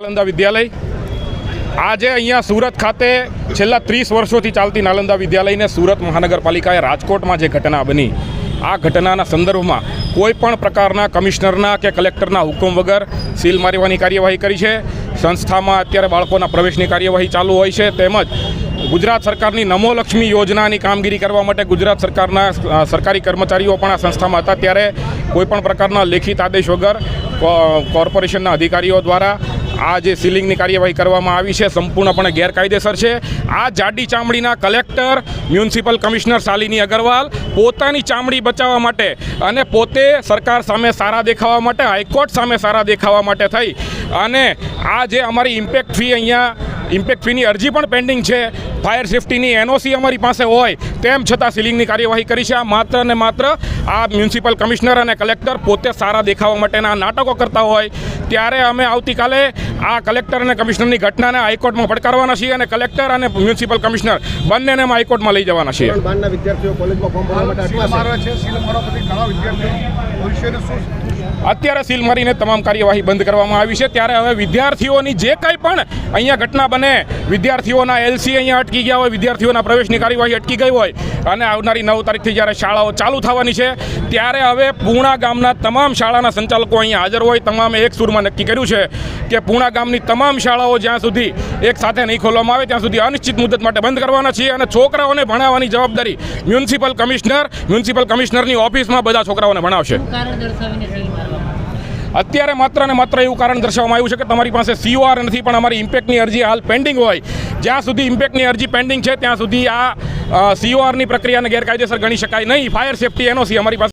નાલંદા વિદ્યાલય. આજે અહીંયા સુરત ખાતે છેલ્લા ત્રીસ વર્ષોથી ચાલતી નાલંદા વિદ્યાલયને સુરત મહાનગરપાલિકાએ રાજકોટમાં જે ઘટના બની, આ ઘટનાના સંદર્ભમાં કોઈ પણ પ્રકારના કમિશનરના કે કલેક્ટરના હુકમ વગર સીલ મારવાની કાર્યવાહી કરી છે. સંસ્થામાં અત્યારે બાળકોના પ્રવેશની કાર્યવાહી ચાલુ હોય છે. તેમજ ગુજરાત સરકારની નમો લક્ષ્મી યોજનાની કામગીરી કરવા માટે ગુજરાત સરકારના સરકારી કર્મચારીઓ પણ આ સંસ્થામાં હતા. ત્યારે કોઈપણ પ્રકારના લેખિત આદેશ વગર કોર્પોરેશનના અધિકારીઓ દ્વારા આ જે સીલિંગની કાર્યવાહી કરવામાં આવી છે સંપૂર્ણપણે ગેરકાયદેસર છે. આ જાડી ચામડીના collector, municipal commissioner Shalini Agarwal પોતાની ચામડી બચાવવા માટે અને પોતે સરકાર સામે સારા દેખાવા માટે, હાઈકોર્ટ સામે સારા દેખાવા માટે થઈ. અને આ જે અમારી ઇમ્પેક્ટ ફી અહીંયા, ઇમ્પેક્ટ ફીની અરજી પણ પેન્ડિંગ છે. ફાયર સેફ્ટીની એનઓસી અમારી પાસે હોય તેમ છતાં સીલિંગની કાર્યવાહી કરી છે. આ માત્ર ને માત્ર આ મ્યુનિસિપલ કમિશનર અને કલેક્ટર પોતે સારા દેખાવા માટેના નાટકો કરતા હોય. ત્યારે અમે આવતીકાલે આ કલેક્ટર અને કમિશનરની ઘટનાને હાઈકોર્ટમાં પડકારવાના છીએ અને કલેક્ટર અને મ્યુનિસિપલ કમિશનર બંનેને અમે હાઈકોર્ટમાં લઈ જવાના છીએ. અત્યારે સીલ મારીને તમામ કાર્યવાહી બંધ કરવામાં આવી છે. ત્યારે હવે વિદ્યાર્થીઓની જે કંઈ પણ અહીંયા ઘટના બને વિદ્યાર્થીઓના એલસી અહીંયા અટકી ગયા હોય વિદ્યાર્થીઓના પ્રવેશની કાર્યવાહી અટકી ગઈ હોય અને આવનારી નવ તારીખથી જ્યારે શાળાઓ ચાલુ થવાની છે ત્યારે હવે પૂણા ગામના તમામ શાળાના સંચાલકો અહીંયા હાજર હોય. તમામે એક સુરમાં નક્કી કર્યું છે કે પૂણા ગામની તમામ શાળાઓ જ્યાં સુધી એક સાથે નહીં ખોલવામાં આવે ત્યાં સુધી અનિશ્ચિત મુદત માટે બંધ કરવાના છીએ અને છોકરાઓને ભણાવવાની જવાબદારી મ્યુનિસિપલ કમિશનર મ્યુનિસિપલ કમિશનરની ઓફિસમાં બધા છોકરાઓને ભણાવશે. અત્યારે માત્ર ને માત્ર એવું કારણ દર્શાવવામાં આવ્યું છે કે તમારી પાસે સીઓઆર નથી પણ અમારી ઇમ્પેક્ટની અરજી હાલ પેન્ડિંગ હોય. જ્યાં સુધી ઇમ્પેક્ટની અરજી પેન્ડિંગ છે ત્યાં સુધી આ સીઓઆરની પ્રક્રિયાને ગેરકાયદેસર ગણી શકાય નહીં. ફાયર સેફટી એનઓસી અમારી પાસે